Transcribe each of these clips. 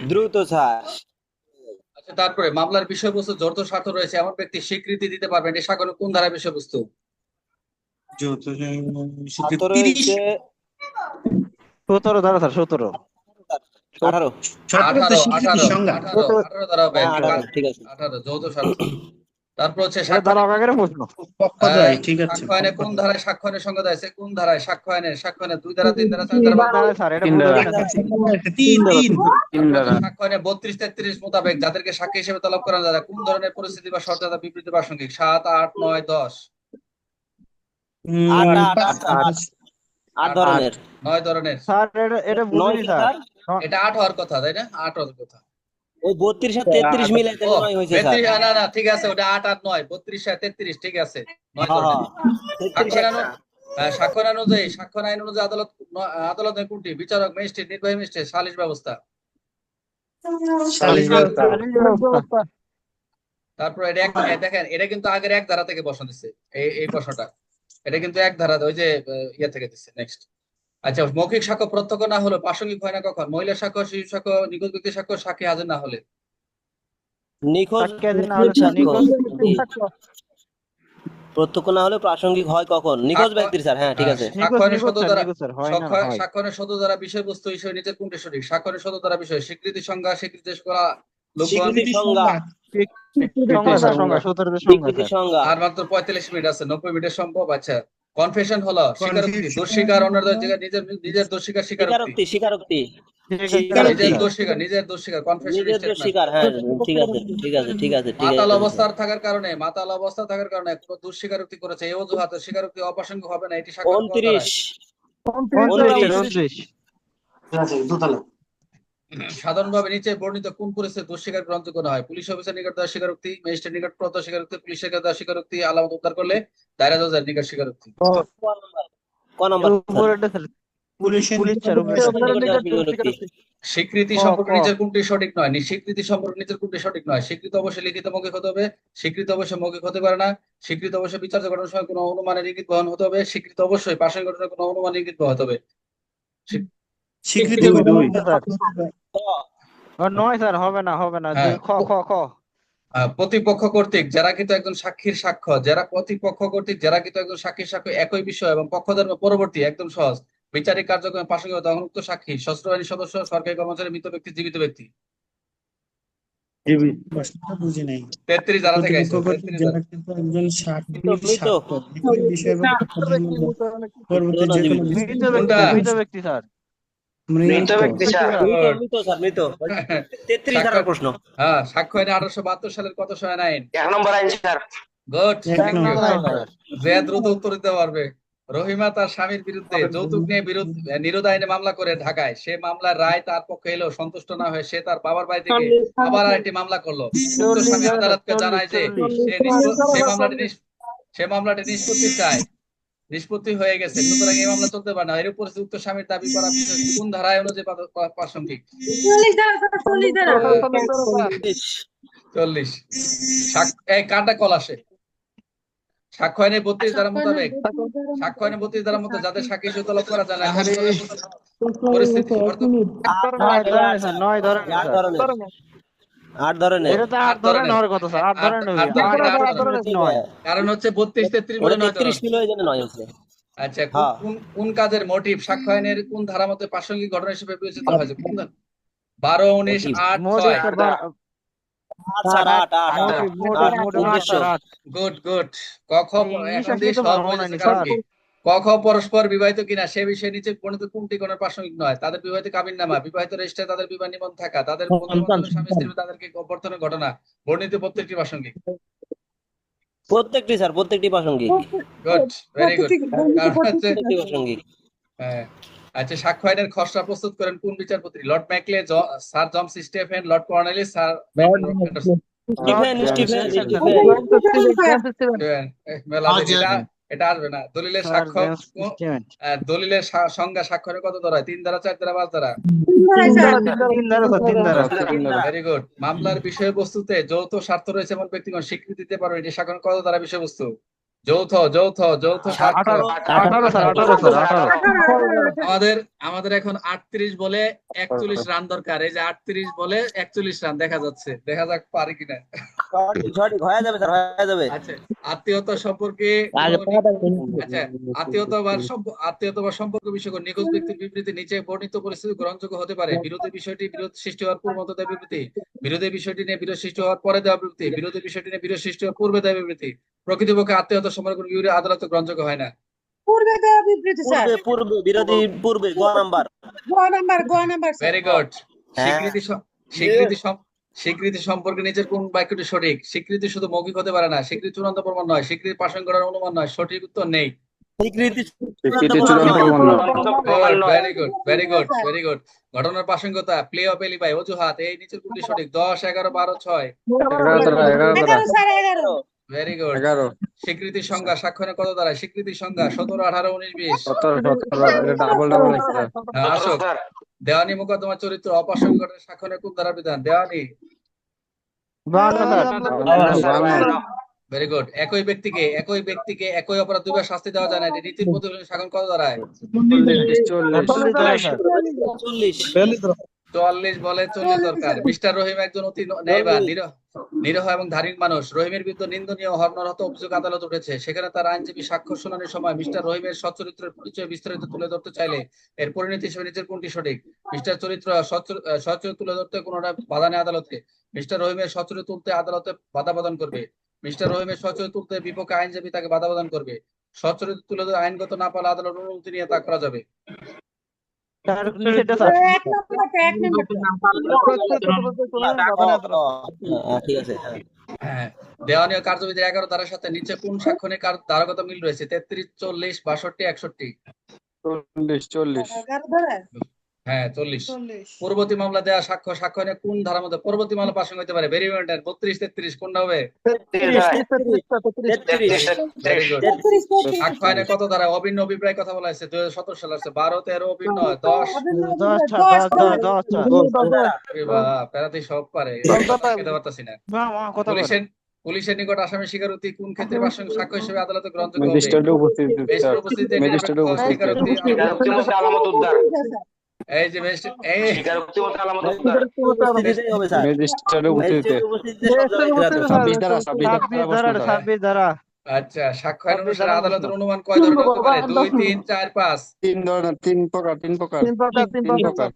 দ্রুত স্যার। আচ্ছা তারপরে মামলার বিষয়বস্তু যৌথ স্বার্থ রয়েছে এমন ব্যক্তি স্বীকৃতি দিতে পারবেন এটি সাগর কোন ধারা বিষয়বস্তু? সতেরো ধারা স্যার সতেরো। আঠারো আঠারো আঠারো আঠারো আঠারো ধারা হ্যাঁ আঠারো ঠিক আছে। আঠারো যৌথ স্বার্থ তারপর হচ্ছে ঠিক আছে কোন ধারায় সাক্ষ্য আইনের সংজ্ঞা কোন ধারায় সাক্ষ্য আইনের সাক্ষ্য আইনের দুই ধারা তিন ধারা চার ধারা? তিন। তিন বত্রিশ তেত্রিশ মোতাবেক যাদেরকে সাক্ষী হিসেবে তলব করা যায় কোন ধরনের পরিস্থিতি বা শর্ত বিবৃতি প্রাসঙ্গিক সাত আট নয় দশ। নয় ধরনের। এটা আট হওয়ার কথা তাই না? আট হওয়ার কথা। ওই বত্রিশ আর তেত্রিশ মিলে নয় হয়েছে না না ঠিক আছে ওটা আট আট নয় বত্রিশ আর তেত্রিশ ঠিক আছে নয় হ্যাঁ, অনুযায়ী আইন অনুযায়ী আদালত ন- কোনটি? বিচারক ম্যাজিস্ট্রেট নির্বাহী ম্যাজিস্ট্রেট সালিশ ব্যবস্থা। তারপর এটা এক দেখেন এটা কিন্তু আগের এক ধারা থেকে বসানো দিচ্ছে এই এই প্রশ্নটা। এটা কিন্তু এক ধারা ওই যে ইয়ে থেকে দিচ্ছে নেক্সট আচ্ছা মৌখিক সাক্ষ্য প্রত্যক্ষ না হলে প্রাসঙ্গিক হয় না কখন? মহিলা সাক্ষ্য শিশু সাক্ষ্য নিখোঁজ ব্যক্তি সাক্ষ্য সাক্ষী হাজির না হলে? নিখোঁজ। প্রত্যক্ষ না হলে প্রাসঙ্গিক হয় কখন? নিখোঁজ ব্যক্তির স্যার। হ্যাঁ ঠিক আছে। দ্বারা দ্বারা বিষয়বস্তু হিসেবে নিজের কোনটি সঠিক? শত দ্বারা বিষয় স্বীকৃতি সংজ্ঞা স্বীকৃতি করা আর মাত্র পঁয়তাল্লিশ মিনিট আছে নব্বই মিনিট সম্ভব আচ্ছা। কনফেশন হলো স্বীকারোক্তি দোষ স্বীকার অন্যের স্বীকার, নিজের নিজের দোষ স্বীকার স্বীকারোক্তি স্বীকারোক্তি। নিজের দোষ স্বীকার নিজের দোষ স্বীকার কনফেশন নিজের দোষ স্বীকার হ্যাঁ ঠিক আছে ঠিক আছে ঠিক আছে ঠিক মাতাল অবস্থার থাকার কারণে মাতাল অবস্থা থাকার কারণে কোনো দোষ স্বীকারোক্তি করেছে। এই অজুহাতে স্বীকারোক্তি অপ্রাসঙ্গিক হবে না এটি কোন উনত্রিশ। উনত্রিশ, উনত্রিশ। সাধারণভাবে নিচে বর্ণিত কোন পরিস্থিতি দোষ স্বীকার গ্রহণযোগ্য নয়। পুলিশ অফিসার নিকট দেওয়া স্বীকারোক্তি ম্যাজিস্ট্রেট নিকট প্রদত্ত স্বীকারোক্তি পুলিশের কাছে দেওয়া স্বীকারোক্তি আলামত উদ্ধার করলে দায়রা জজের নিকট স্বীকারোক্তি। স্বীকৃতি সম্পর্কে। নিজের কোনটি সঠিক নয়? নি- স্বীকৃতি সম্পর্কে নিজের কোনটি সঠিক নয়? স্বীকৃতি অবশ্যই লিখিত মৌখিক হতে হবে। স্বীকৃতি অবশ্যই মৌখিক হতে পারে না। স্বীকৃতি অবশ্যই বিচার্য ঘটনার সময় কোনো অনুমানের ইঙ্গিত বহন হতে হবে। স্বীকৃত অবশ্যই পাশের ঘটনার কোনো অনুমান ইঙ্গিত বহন হতে হবে। স্বীকৃতি নয় স্যার হবে না হবে না। হ্যাঁ। খ খ খ। প্রতিপক্ষ কর্তৃক যারা কিন্তু একজন সাক্ষীর সাক্ষ্য যারা প্রতিপক্ষ কর্তৃক যারা কিন্তু একজন সাক্ষীর সাক্ষ্য একই বিষয় এবং পক্ষধর্ম পরবর্তী একদম সহজ। বিচারিক কার্যক্রমে প্রাসঙ্গিক তখন সাক্ষী সশস্ত্র বাহিনীর সদস্য সরকারি কর্মচারী মৃত ব্যক্তি জীবিত ব্যক্তি। প্রশ্নটা বুঝি নাই। তেত্রিশ ধারা থেকে আইছে, প্রতিপক্ষ কর্তৃক 33 ধারা। যারা কিন্তু একজন সাক্ষী মৃত, মৃত। সাক্ষ্য একই বিষয় এবং পক্ষধর্ম পরবর্তী যে কোনো মৃত বিষয়- ব্যক্তি কোনটা? মৃত ব্যক্তি মৃত ব্যক্তি স্যার মৃত। তেত্রিশ ধারার প্রশ্ন। হ্যাঁ সাক্ষ্য আইনে আঠারোশো বাহাত্তর সালের কত আইন এক নম্বর আইন স্যার। গুড। যে দ্রুত উত্তর দিতে পারবে। রহিমা তার স্বামীর বিরুদ্ধে যৌতুক নিয়ে বিরোধ নিরোধ আইনে মামলা করে ঢাকায়। সে মামলার রায় তার পক্ষে এলো সন্তুষ্ট না হয়ে সে তার বাবার বাড়ি থেকে আবার আরেকটি মামলা করল। স্বামী আদালতকে জানায় যে সে মামলাটি সে মামলাটি নিষ্পত্তি চায়। নিষ্পত্তি হয়ে গেছে। সুতরাং এই মামলা চলতে পারে না। এর উপর উক্ত স্বামীর দাবি করা কোন ধারায় অনুযায়ী প্রা- প্রা- প্রাসঙ্গিক? চল্লিশ কারটা কল আসে। সাক্ষ্য আইনে বত্রিশ ধারা মোতাবেক সাক্ষ্য আইনে বত্রিশ ধারা মতো যাদের সাক্ষী হিসেবে তলব করা যায় না পরিস্থিতি আট ধরনের। আট ধরনের এটা তো আট আট ধরনের। ধরনের। হওয়ার কথা স্যার। আট ধরনের কারণ হচ্ছে বত্রিশ তেত্রিশ ওটা বলে ওই জন্য নয় হচ্ছে। আচ্ছা কোন- হ্যাঁ। কোন কাজের মোটিভ সাক্ষ্য আইনের কোন ধারা মতে প্রাসঙ্গিক ঘটনা হিসেবে বিবেচিত হয়েছে? কোন ধারা? বারো উনিশ Motive. আট মোটিভ ছয়। স্যার বা- আট স্যার আট আট আট। মোটিভ মোটিভ আট, মোটিভ আট উদ্দেশ্য। স্যার আট গুড গুড। ক খ এখন দিয়ে সব হয়নি, যাচ্ছে কারণ কি ক খ পরস্পর বিবাহিত কিনা সে বিষয়ে নিচে বর্ণিত কোনটি কোনো প্রাসঙ্গিক নয়। তাদের বিবাহিত কাবিন নামা বিবাহিত রেজিস্ট্রে তাদের বিবাহ নিবন্ধন থাকা তাদের স্বামী স্ত্রী তাদেরকে অভ্যর্থনের ঘটনা বর্ণিত প্রত্যেকটি প্রাসঙ্গিক। প্রত্যেকটি স্যার প্রত্যেকটি প্রাসঙ্গিক। গুড ভেরি গুড হ্যাঁ। আচ্ছা সাক্ষ্য আইনের খসড়া প্রস্তুত করেন কোন বিচারপতি? Lord Macaulay sir James Stephen Lord Cornwallis sir. Stephen Stephen Stephen. এটা আসবে না। দলিলের। আহ, দলিলের সংজ্ঞা স্বাক্ষরের কত ধরা তিন দ্বারা চার দ্বারা পাঁচ ধারা ধারা ভেরি গুড মামলার বিষয়বস্তুতে যৌথ স্বার্থ রয়েছে এমন ব্যক্তিগণ স্বীকৃতি দিতে পারবে এটি সাধারণ কত দ্বারা বিষয়বস্তু? যৌথ যৌথ যৌথ আমাদের আমাদের এখন আটত্রিশ বলে একচল্লিশ রান দরকার। এই যে আটত্রিশ বলে একচল্লিশ রান দেখা যাচ্ছে। দেখা যাক পারি কিনা। হয়ে যাবে স্যার? হয়ে যাবে। আচ্ছা আত্মীয়তা সম্পর্কে আচ্ছা আত্মীয়তা বা আত্মীয়তা বা সম্পর্ক বিষয়ক নিখোঁজ ব্যক্তির বিবৃতি নিচে বর্ণিত পরিস্থিতি গ্রহণযোগ্য হতে পারে। বিরোধী বিষয়টি বিরোধ সৃষ্টি হওয়ার পূর্ব দেওয়া বিবৃতি। বিরোধী বিষয়টি নিয়ে বিরোধ সৃষ্টি হওয়ার পরে দেওয়া বিবৃতি। বিরোধী বিষয়টি নিয়ে বিরোধ সৃষ্টি হওয়ার পূর্বে দেওয়া বিবৃতি। প্রকৃতপক্ষে আত্মীয়তা সম্পর্ক বিবৃতি আদালতে গ্রহণযোগ্য হয় না। পূর্বে দেওয়া বিবৃতি স্যার। পূর্বে পূর্বে বিরোধী পূর্বে গ নাম্বার। গ নাম্বার গ নাম্বার ভেরি গুড হ্যাঁ। স্বীকৃতি স্বীকৃতি স্বীকৃতি সম্পর্কে নিজের কোন বাক্যটি সঠিক? স্বীকৃতি শুধু মৌখিক হতে পারে না স্বীকৃতি চূড়ান্ত প্রমাণ নয় স্বীকৃতি পাশন করার অনুমান নয় সঠিক উত্তর নেই। ঘটনার প্রাসঙ্গিকতা প্লে অফ এলিবাই অজুহাত এই নিচের কোনটি সঠিক? দশ এগারো বারো ছয়। ভেরি গুড এগারো। স্বীকৃতির সংজ্ঞা স্বাক্ষরের কত দ্বারা? স্বীকৃতির সংজ্ঞা সতেরো আঠারো উনিশ বিশ। ডাবল ডাবল আসুক দেওয়ানি মোকদ্দমা চরিত্র অপ্রাসঙ্গিক স্বাক্ষরের কোন দ্বারা বিধান? দেওয়ানি। ভেরি গুড একই ব্যক্তিকে একই ব্যক্তিকে একই অপরাধ দুইবার শাস্তি দেওয়া যায় না। এটি নীতির প্রতিফলন শাসন কত দ্বারায়? চল্লিশ। চুয়াল্লিশ বলে চল্লিশ দরকার। মিস্টার রহিম একজন অতি ন্যায়বান নিরহ এবং ধার্মিক মানুষ। রহিমের বিরুদ্ধে নিন্দনীয় হরনরহত অভিযোগ আদালত উঠেছে। সেখানে তার আইনজীবী সাক্ষ্য শুনানির সময় মিস্টার রহিমের সচ্চরিত্রের পরিচয় বিস্তারিত তুলে ধরতে চাইলে এর পরিণতি হিসেবে নিজের কোনটি সঠিক? মিস্টার চরিত্র সচ্চরিত্র তুলে ধরতে কোনোটা বাধা নেই আদালতে মিস্টার রহিমের সচ্চরিত্র তুলতে আদালতে বাধা প্রদান করবে। মিস্টার রহিমের সচ্চরিত্র তুলতে বিপক্ষে আইনজীবী তাকে বাধা প্রদান করবে। সচ্চরিত্র তুলে ধরে আইনগত না পারলে আদালত অনুমতি নিয়ে তা করা যাবে। দেওয়ানীয় কার্যবিধির এগারো ধারার সাথে নিচে কোন সাক্ষণিক ধারাগত মিল রয়েছে তেত্রিশ চল্লিশ বাষট্টি একষট্টি চল্লিশ চল্লিশ হ্যাঁ চল্লিশ। পূর্ববর্তী মামলা দেওয়া সাক্ষ্য সাক্ষ্য নিয়ে কোন ধারার মধ্যে? পরবর্তী মামলা প্রাসঙ্গ হতে পারে। ভেরি ইম্পর্টেন্ট বত্রিশ তেত্রিশ কোনটা হবে? সাক্ষ্য আইনে কত ধারা? অভিন্ন অভিপ্রায় কথা বলা হয়েছে। দুই হাজার সতেরো সালে আছে বারো তেরো অভিন্ন দশ। প্যারাতেই সব পারে। পারতাছি না। পুলিশের পুলিশের নিকট আসামি স্বীকারোক্তি কোন ক্ষেত্রে প্রাসঙ্গিক সাক্ষ্য হিসেবে আদালতে গ্রহণযোগ্য হবে? ম্যাজিস্ট্রেটে উপস্থিত স্যার ম্যাজিস্ট্রেট উপস্থিতিতে এই যে এই আচ্ছা অনুসারে আদালতের অনুমান কয় ধরনের হতে পারে দুই তিন চার পাঁচ তিন ধরনের তিন প্রকার তিন প্রকার তিন প্রকার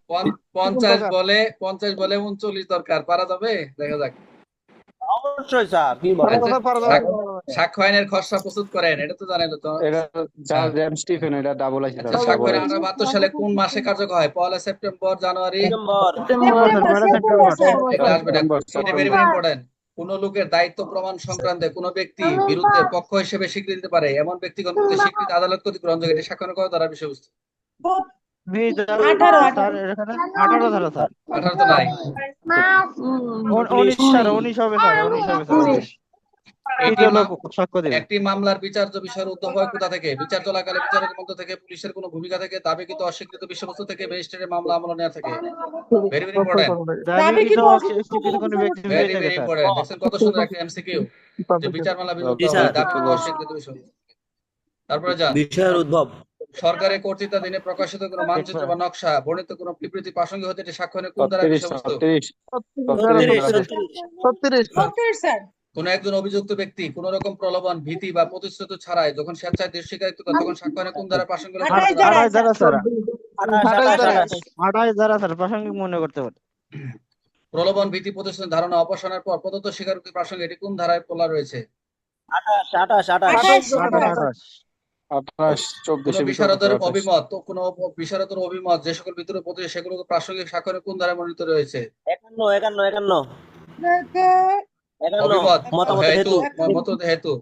পঞ্চাশ বলে পঞ্চাশ বলে উনচল্লিশ দরকার পারা যাবে দেখা যাক অবশ্যই স্যার। কি খসড়া প্রস্তুত করেন এটা তো জানেন তো। এটা চার জ্যাম স্টিফেন এটা ডাবল আছে আচ্ছা আইন আঠারো বাহাত্তর সালে কোন মাসে কার্যকর হয়? পয়লা সেপ্টেম্বর জানুয়ারি? নম্বর এটা আসবে না। এটা ভেরি ভেরি ইম্পর্টেন্ট কোন লোকের দায়িত্ব প্রমাণ সংক্রান্তে কোন ব্যক্তি বিরুদ্ধে পক্ষ হিসেবে স্বীকৃতি দিতে পারে। এমন ব্যক্তিগণ প্রতি স্বীকৃতি আদালত কর্তৃক গ্রহণযোগ্য। এটি সাক্ষ্য করা দ্বারা বিষয়বস্তু? একটি মামলার বিচার্য বিষয়ের উদ্যোগ হয় কোথা থেকে? বিচার চলাকালে বিচারকের মধ্য থেকে পুলিশের কোনো ভূমিকা থেকে দাবিকৃত অস্বীকৃত বিষয়বস্তু থেকে ম্যাজিস্ট্রেটের মামলা আমল নেওয়া থাকে? ভেরি ভেরি ইম্পর্টেন্ট দাবি কিন্তু অস্বীকৃত কোনো ব্যক্তি ভেরি ভেরি ইম্পর্টেন্ট দেখছেন কত সুন্দর একটা এমসিকিউ যে বিচার মামলা দাবিকৃত অস্বীকৃত বিষয়। তারপরে যান। বিষয়ের উদ্ভব। সরকারের কর্তৃত্বাধীনে প্রকাশিত কোনো মানচিত্র বা নকশা বর্ণিত কোনো বিবৃতি প্রাসঙ্গিক হতে এটি স্বাক্ষরের কোন দ্বারা বিষয়বস্তু কোন একজন অভিযুক্ত ব্যক্তি কোন রকম প্রলোভন ভীতি বা প্রতিশ্রুতি ছাড়াই যখন স্বেচ্ছায় দেশ করে তখন স্বাক্ষরের কোন দ্বারা প্রাসঙ্গিক প্রাসঙ্গিক মনে করতে পারে। প্রলোভন ভীতি প্রতিশ্রুতি ধারণা অপসারণের পর প্রদত্ত স্বীকারোক্তি প্রাসঙ্গে এটি কোন ধারায় বলা রয়েছে? আঠাশ, আঠাশ, আঠাশ। আঠাশ আঠাশ আঠাশ আঠাশ কোন চব্বিশে বিশারদের অভিমত কোন বিশারদের অভিমত যে সকল বিতরণ প্রতি সেগুলো প্রাসঙ্গিক স্বাক্ষরে কোন দ্বারা মনোনীত রয়েছে? একান্ন, একান্ন, একান্ন। একান্ন, অভিমত। মতামত হেতু হেতু। মত হেতু।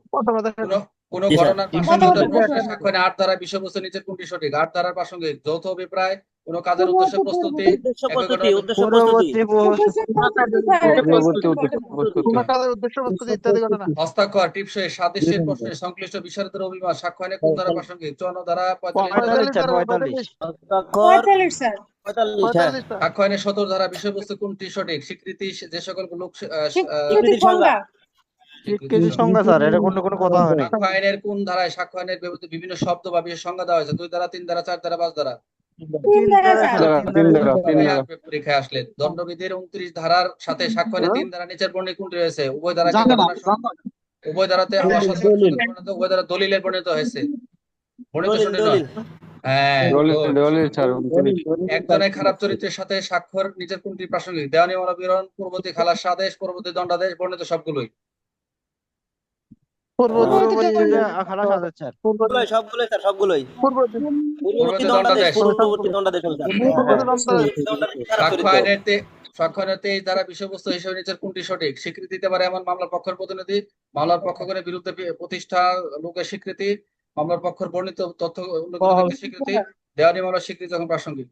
কোন। ঘটনার সাক্ষ্যে আট ধারা বিষয়বস্তু নিচের কোনটি সঠিক? আট ধারার প্রাসঙ্গিক যৌথ অভিপ্রায় কোন কাজের উদ্দেশ্য প্রস্তুতি উদ্দেশ্য প্রস্তুতি, উদ্দেশ্য হস্তাক্ষর টিপসই সাদৃশ্যের প্রশ্নে সংশ্লিষ্ট বিষয়দের অভিমত সাক্ষ্য আইনে কোন ধারা প্রাসঙ্গিক চুয়ান্ন ধারা পঁয়তাল্লিশ। সাক্ষ্য আইনে সতর ধারা বিষয়বস্তু কোনটি সঠিক? স্বীকৃতি যে সকল লোক আহ, আহ, সংজ্ঞা স্যার এটা কোনো কোনো কথা হয় না সাক্ষ্য আইনের কোন ধারায় সাক্ষ্য আইনের ব্যবহৃত বিভিন্ন শব্দ বা বিশেষ সংজ্ঞা দেওয়া হয়েছে? দুই দ্বারা তিন দ্বারা চার দ্বারা পাঁচ। আসবে পরীক্ষায় আসলে দণ্ডবিধির উনত্রিশ ধারার সাথে সাক্ষ্য আইনের তিন দ্বারা নিচের বর্ণে কোনটি রয়েছে? উভয় সং- উভয় সাথে উভয় দ্বারা দলিলের পরিণত হয়েছে। পরিণত শুনে নয়? হ্যাঁ। একজনের খারাপ চরিত্রের সাথে স্বাক্ষর নিজের কোনটি প্রাসঙ্গিক? দেওয়ানি বিবরণ পূর্ববর্তী খালাস আদেশ পরবর্তী দণ্ডাদেশ বর্ণিত সবগুলোই। সবগুলোই স্যার সবগুলোই। পূর্ববর্তী দণ্ডাদেশ। পূর্ববর্তী দণ্ডাদেশ বিষয়বস্তু হিসেবে নিচের কোনটি সঠিক? স্বীকৃতি দিতে পারে এমন মামলার পক্ষের প্রতিনিধি মামলার পক্ষগণের বিরুদ্ধে প্রতিষ্ঠা লোকের স্বীকৃতি মামলার পক্ষের বর্ণিত তথ্য স্বীকৃতি দেওয়ানি মামলার স্বীকৃতি যখন প্রাসঙ্গিক।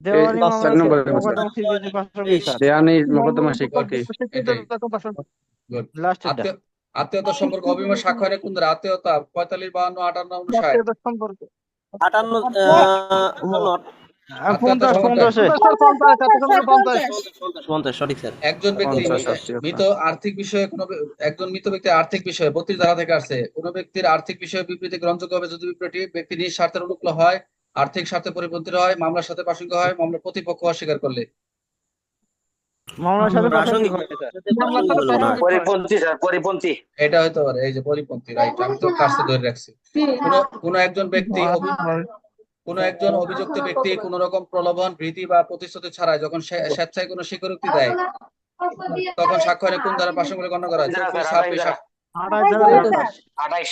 দেওয়ানি নম্বরে স্বীকৃতি আত্মীয়তা সম্পর্ক অভিমত স্বাক্ষর কোন ধারা আত্মীয়তা পঁয়তাল্লিশ বাহান্ন আটান্ন উনষাট আটান্ন একজন ব্যক্তি মৃত আর্থিক বিষয়ে কোনো একজন মৃত ব্যক্তির আর্থিক বিষয়ে বত্রিশ ধারা থেকে আসছে কোন ব্যক্তির আর্থিক বিষয়ে বিবৃতি গ্রহণযোগ্য হবে যদি বিবৃতি ব্যক্তি নিজ স্বার্থের অনুকূল হয় আর্থিক স্বার্থে পরিপন্থী হয় মামলার সাথে প্রাসঙ্গিক হয় মামলার প্রতিপক্ষ অস্বীকার করলে মামলার সাথে প্রাসঙ্গিক। পরিপন্থী স্যার পরিপন্থী। এটা হতে পারে এই যে পরিপন্থী রাইট আমি তো কাছে ধরে রাখছি। কোন একজন ব্যক্তি কোন একজন অভিযুক্ত ব্যক্তি কোন রকম প্রলোভন ভীতি বা প্রতিশ্রুতি ছাড়াই যখন স্বেচ্ছায় কোনো স্বীকারোক্তি দেয় তখন স্বাক্ষরে কোন দ্বারা প্রাসঙ্গিক গণ্য করা হয়? ছাব্বিশ, ধারা। আঠাইশ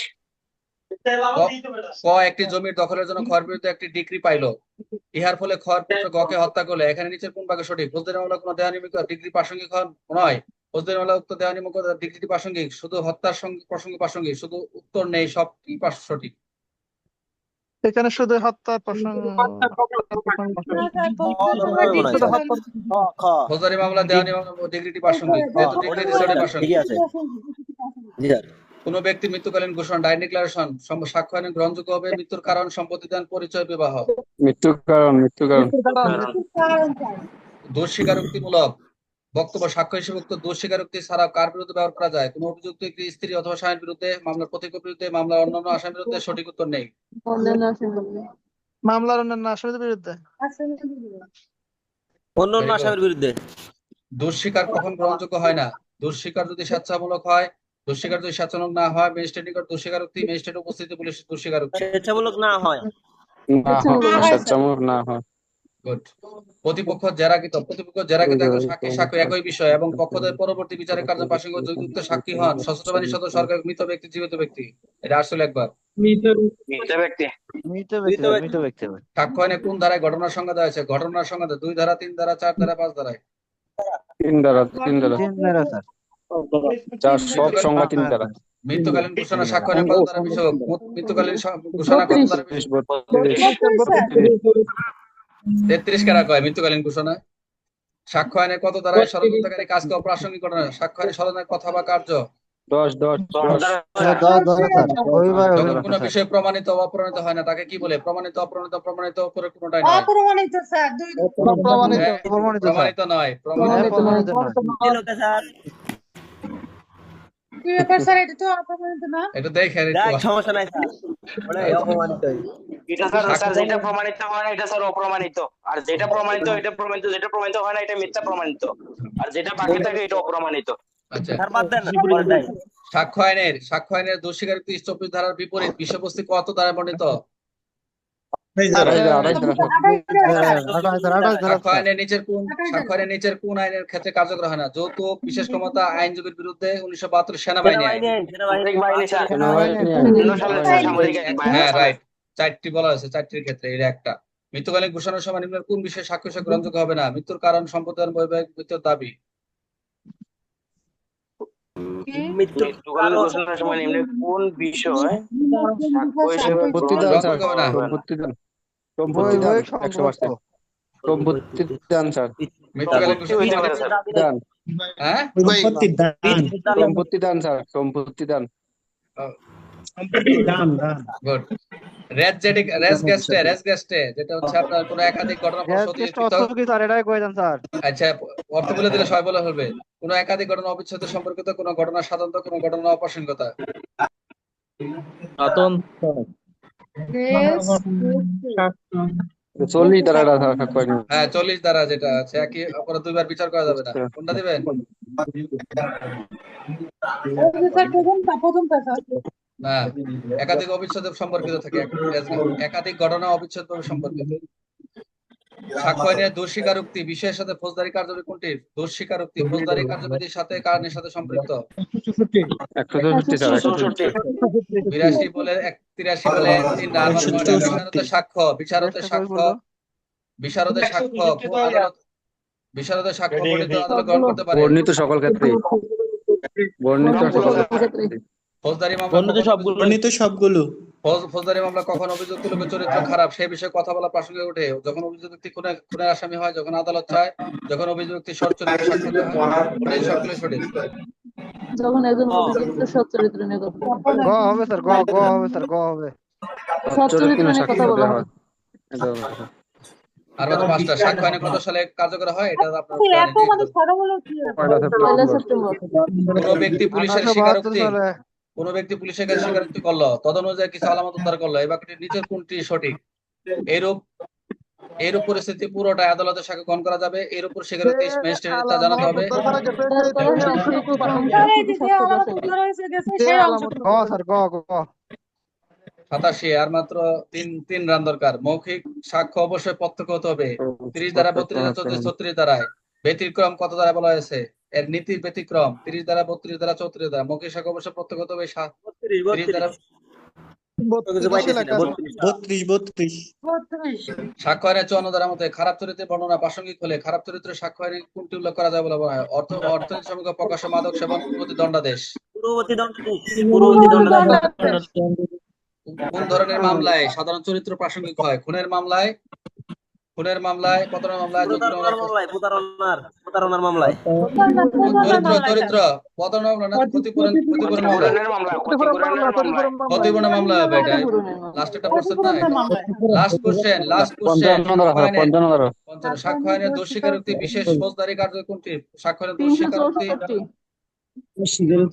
ক একটি জমির দখলের জন্য খর বিরুদ্ধে একটি ডিগ্রি পাইলো। ইহার ফলে খর পুত্র গকে হত্যা করলে এখানে নিচের কোন ভাগে সঠিক? ফৌজদারি মামলা কোনো দেওয়ানিমুখ ডিগ্রি প্রাসঙ্গিক হন নয়। ফৌজদারি মামলা উক্ত দেওয়ানিমুখ ডিগ্রিটি প্রাসঙ্গিক শুধু হত্যার সঙ্গে প্রসঙ্গ প্রাসঙ্গিক শুধু উত্তর নেই সব কি সঠিক। এখানে শুধু হত্যার প্রসঙ্গ ফৌজদারি মামলা দেওয়ানি মামলা ডিগ্রিটি প্রাসঙ্গিক। যেহেতু ডিগ্রি দিচ্ছে প্রাসঙ্গিক। কোন ব্যক্তি মৃত্যুকালীন ঘোষণা ডাই ডিক্লারেশন সাক্ষ্য আইনে গ্রহণযোগ্য হবে মৃত্যুর কারণ সম্পত্তি দান পরিচয় বিবাহ। মৃত্যুর কারণ মৃত্যুর কারণ। দোষ স্বীকারোক্তিমূলক বক্তব্য সাক্ষ্য হিসেবে উক্ত দোষ স্বীকারোক্তি ছাড়া কার বিরুদ্ধে ব্যবহার করা যায়? কোন অভিযুক্ত একটি স্ত্রী অথবা স্বামীর বিরুদ্ধে মামলার প্রতিপক্ষ বিরুদ্ধে মামলার অন্যান্য আসামির বিরুদ্ধে সঠিক উত্তর নেই। মামলার অন্যান্য আসামিদের বিরুদ্ধে? অন্য অন্য আসামির বিরুদ্ধে। দোষ স্বীকার কখন গ্রহণযোগ্য হয় না? দোষ স্বীকার যদি স্বেচ্ছামূলক হয় দোষ যদি না হয় ম্যাজিস্ট্রেট নিকট ম্যাজিস্ট্রেট উপস্থিতি পুলিশ স্বেচ্ছামূলক না হয়। স্বেচ্ছামূলক না হয়। গুড প্রতিপক্ষ জেরাকৃত প্রতিপক্ষ জেরাকৃত একজন সাক্ষী সাক্ষ্য একই বিষয় এবং পক্ষদের পরবর্তী বিচারের কার্য সাক্ষী হন। সশস্ত্র বাহিনী সদস্য সরকার মৃত ব্যক্তি জীবিত ব্যক্তি। এটা আসলে একবার। সাক্ষ্য আইনে কোন ধারায় ঘটনার সংজ্ঞা দেওয়া হয়েছে? ঘটনার দেওয়া- দুই ধারা তিন ধারা চার ধারা পাঁচ ধারায়? তিন দ্বারা তিন ধারা। স্যার যার সব দ্বারা মৃত্যুকালীন ঘোষণা ধারা বিষয় মৃত্যুকালীন ঘোষণা বত্রিশ তেত্রিশ কারা কয় মৃত্যুকালীন ঘোষণা সাক্ষ্য আইনে কত ধারায় ষড়যন্ত্রকারী কাজকে অপ্রাসঙ্গিক ঘটনা সাক্ষ্য আইনে ষড়যন্ত্রের কথা বা কার্য দশ দশ দশ যখন কোনো বিষয় প্রমাণিত অপ্রমাণিত হয় না তাকে কি বলে প্রমাণিত অপ্রমাণিত প্রমাণিত করে কোনোটাই নয় অপ্রমাণিত স্যার দুই প্রমাণিত হ্যাঁ, প্রমাণিত স্যার প্রমাণিত নয় হ্যাঁ, প্রমাণিত নয়। দিলকে স্যার কি ব্যাপার স্যার এটা তো অপ্রমাণিত না? এটা দেখে দেখ সমস্যা নাই স্যার। মানে এটা স্যার স্যার যেটা প্রমাণিত হয় না এটা স্যার অপ্রমাণিত। আর যেটা প্রমাণিত এটা প্রমাণিত যেটা প্রমাণিত হয় না এটা মিথ্যা প্রমাণিত। আর যেটা বাকি থাকে এটা অপ্রমাণিত। আচ্ছা। স্যার বাদ দেন সাক্ষ্য আইনের সাক্ষ্য আইনের দোষ ধারার বিপরীত বিষয়বস্তু কত দ্বারা বর্ণিত? নিচের কোন আইনের নিচের কোন আইনের ক্ষেত্রে কার্যকর হয় না। যৌতুক বিশেষ ক্ষমতা আইনজীবীর বিরুদ্ধে উনিশশো বাহাত্তর সেনাবাহিনী হ্যাঁ রাইট। চারটি বলা হয়েছে চারটির ক্ষেত্রে এর একটা। মৃত্যুকালীন ঘোষণার সময় নিম্নের কোন বিষয়ে সাক্ষ্য গ্রহণযোগ্য হবে না? মৃত্যুর কারণ সম্পদের বৈবাহিক মৃত্যুর দাবি। ঘোষণার সময় নিম্নে কোন বিষয় সাক্ষ্য সম্পত্তি দান স্যার গ্রহণযোগ্য সম্পত্তি দান সম্পত্তি দান সম্পত্তি দান। স্যার মৃত্যুকালীন হ্যাঁ গুড রেস জেডিক রেস গেস্টে রেস গেস্টে যেটা হচ্ছে আপনার কোনো একাধিক ঘটনা স্যার? এটাই কই স্যার। আচ্ছা অর্থ বলে দিলে সবাই বলে ফেলবে কোন একাধিক ঘটনা অবিচ্ছেদ্য সম্পর্কিত কোন ঘটনা সাধারণত কোন ঘটনা অপ্রাসঙ্গিকতা. চল্লিশ দ্বারা হয়নি হ্যাঁ চল্লিশ দ্বারা যেটা আছে। একই অপরাধ দুইবার বিচার করা যাবে না। কোনটা দিবেন? না একাধিক অবিচ্ছেদ সম্পর্কিত থাকে একাধিক ঘটনা অবিচ্ছেদ সম্পর্কিত। সাক্ষ্য আইনের দোষ স্বীকারোক্তি বিষয়ের সাথে ফৌজদারি কার্যবিধি কোনটি? দোষ স্বীকারোক্তি ফৌজদারি কার্যবিধির সাথে কারণের সাথে সম্পৃক্ত? বিরাশি বলে এক তিরাশি বলে সাক্ষ্য বিচারকের সাক্ষ্য বিচারকের সাক্ষ্য বিচারকের সাক্ষ্য আদালত গ্রহণ করতে পারে। বর্ণিত সকল ক্ষেত্রে বর্ণিত সকল ক্ষেত্রে ফৌজদারি মামলা সবগুলো। বর্ণিত সবগুলো। ফৌজদারি মামলা কখন অভিযুক্ত লোকের চরিত্র খারাপ সেই বিষয়ে কথা বলা প্রাসঙ্গিক ওঠে। যখন অভিযুক্ত ব্যক্তি খুনের আসামি হয় যখন আদালত চায় যখন অভিযুক্ত ব্যক্তি সৎ চরিত্র সাক্ষ্য হয় সঠিক। যখন একজন অভিযুক্ত সৎ চরিত্র নিয়ে কথা গ হবে স্যার গ গ হবে স্যার গ হবে। সৎ চরিত্র চরিত্র নিয়ে কথা বলা হবে। আর মাত্র পাঁচটা সাক্ষ্য আইনে কত সালে কার্যকর হয় এটা আপনার মানে কোন ব্যক্তি পুলিশের স্বীকারোক্তি? কোন ব্যক্তি পুলিশের কাছে স্বীকারোক্তি করল তদনুযায়ী কিছু আলামত উদ্ধার করল এই বাক্যটির নিচের কোনটি সঠিক? এরূপ এরূপ পরিস্থিতি পুরোটা আদালতের সাথে গ্রহণ করা যাবে এর উপর স্বীকারোক্তি ম্যাজিস্ট্রেট তা জানাতে হবে। সাতাশি আর মাত্র তিন তিন রান দরকার। মৌখিক সাক্ষ্য অবশ্যই প্রত্যক্ষ হতে হবে। ত্রিশ দ্বারা বত্রিশ দ্বারা ছত্রিশ দ্বারায় ব্যতিক্রম কত দ্বারা বলা হয়েছে? এর নীতির ব্যতিক্রম তিরিশ দ্বারা বত্রিশ দ্বারা চৌত্রিশ দ্বারা। মৌখিক সাক্ষ্য অবশ্যই প্রত্যক্ষ হতে হবে সা- বত্রিশ, তিরিশ দ্বারা কিছু পাইতেছি না, বত্রিশ। বত্রিশ বত্রিশ। বত্রিশ সাক্ষ্য আইনের চুয়ান্ন দ্বারা মতে খারাপ চরিত্রের বর্ণনা প্রাসঙ্গিক হলে খারাপ চরিত্রের সাক্ষ্য কোনটি উল্লেখ করা যায় বলে বলা হয়? অর্থ অর্থনীতি সমীক্ষ প্রকাশ্য মাদক সেবন পূর্ববর্তী দণ্ডাদেশ, কোন ধরনের মামলায় সাধারণ চরিত্র প্রাসঙ্গিক হয়? খুনের মামলায়? খুনের মামলায় প্রতারণা মামলায় প্রতারণার মামলায়? মামলায়, প্রতারণার। প্রতারণার মামলায়? চরিত্র চরিত্র। প্রতারণা মামলা না ক্ষতিপূরণ ক্ষতিপূরণ ক্ষতিপূরণের মামলা। ক্ষতিপূরণের মামলা হবে এটা। লাস্ট একটা কোশ্চেন নাই লাস্ট কোশ্চেন লাস্ট কোশ্চেন পঞ্চান্ন দ্বারা পঞ্চান্ন দ্বারা পঞ্চান্ন। সাক্ষ্য আইনের দোষ স্বীকারোক্তি বিশেষ ফৌজদারি কার্য কোনটি সাক্ষ্য আইনের দোষ স্বীকারোক্তি চৌষট্টি।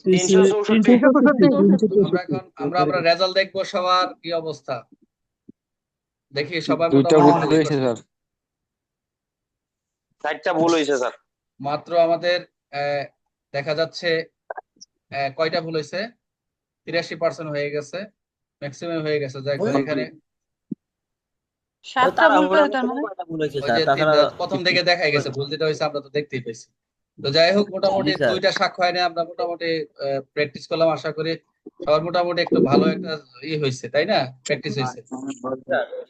তিনশো চৌষট্টি। আমরা আমরা আমরা রেজাল্ট দেখব সবার কি অবস্থা। দেখি সবাই দুইটা ভুল হয়েছে স্যার। চারটা ভুল হয়েছে স্যার। মাত্র আমাদের আহ, দেখা যাচ্ছে আহ, কয়টা ভুল হয়েছে তিরাশি পার্সেন্ট হয়ে গেছে ম্যাক্সিমাম হয়ে গেছে যাই এখানে প্রথম দিকে দেখাই গেছে ভুল যেটা হয়েছে আমরা তো দেখতেই পেয়েছি। তো যাই হোক মোটামুটি দুইটা সাক্ষ্য আইনে আমরা মোটামুটি প্র্যাকটিস করলাম আশা করি সবার মোটামুটি একটু ভালো একটা ই হয়েছে তাই না? প্র্যাকটিস হয়েছে